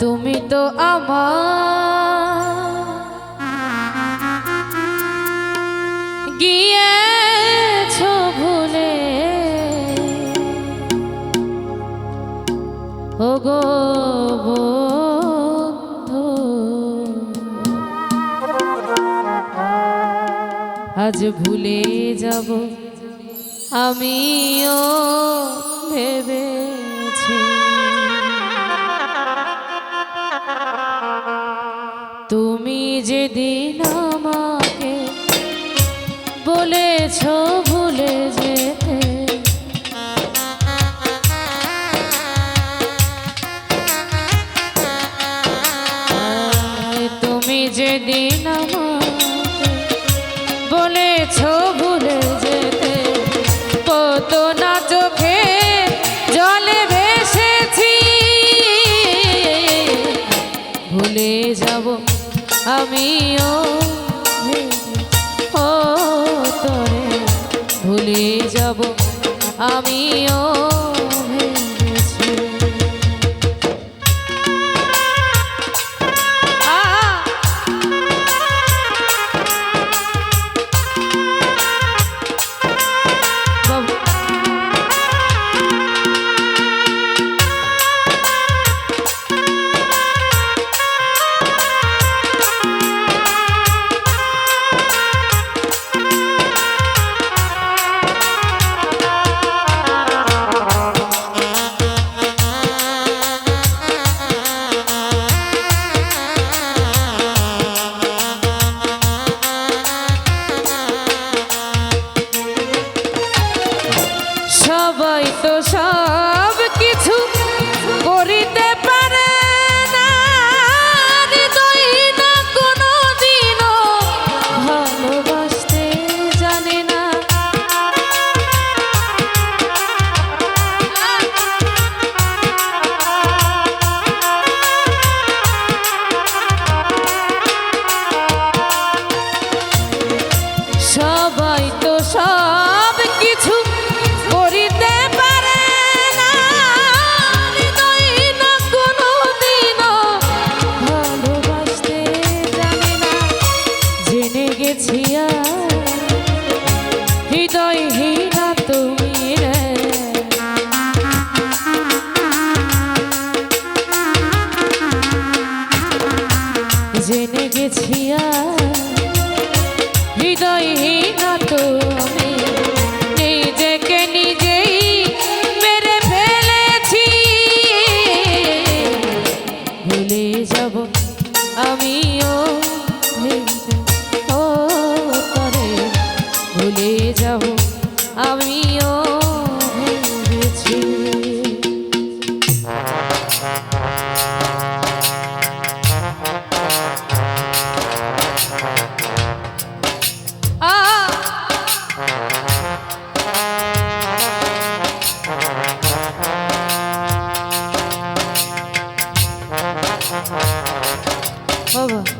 তুমি তো আমার গিয়েছ ভুলে? ওগো আজ ভুলে যাব আমিও ভেবেছি। তুমি যেদিন told হৃদয় হীনা তুমি Baba.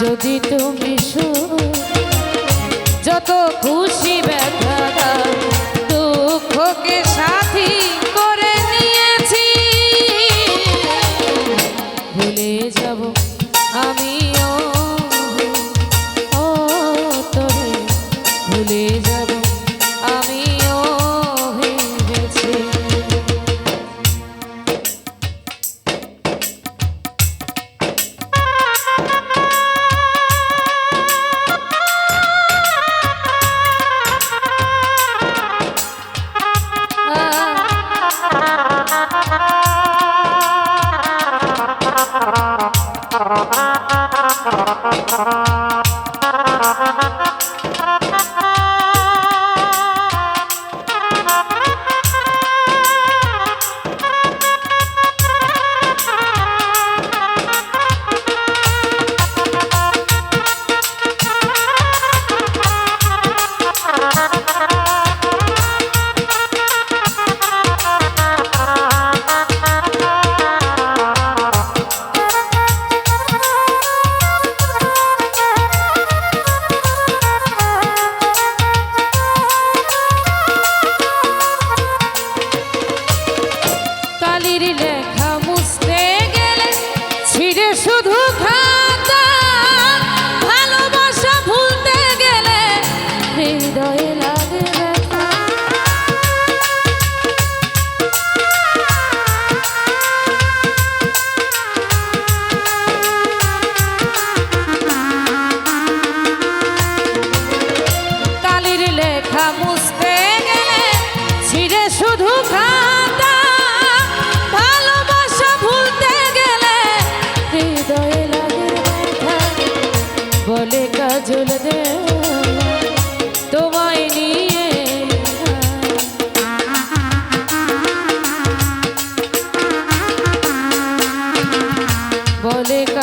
যদি তুমি সুখ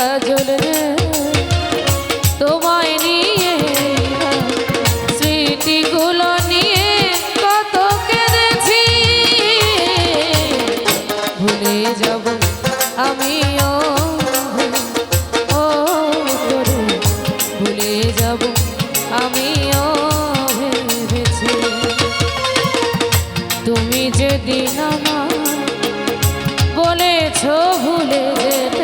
কাজল নিয়ে স্মৃতিগুলো নিয়ে কত আমিও ও ভুলে যাব আমিও, ভেবেছি। তুমি যেদিন আমার বলেছ ভুলে যেতে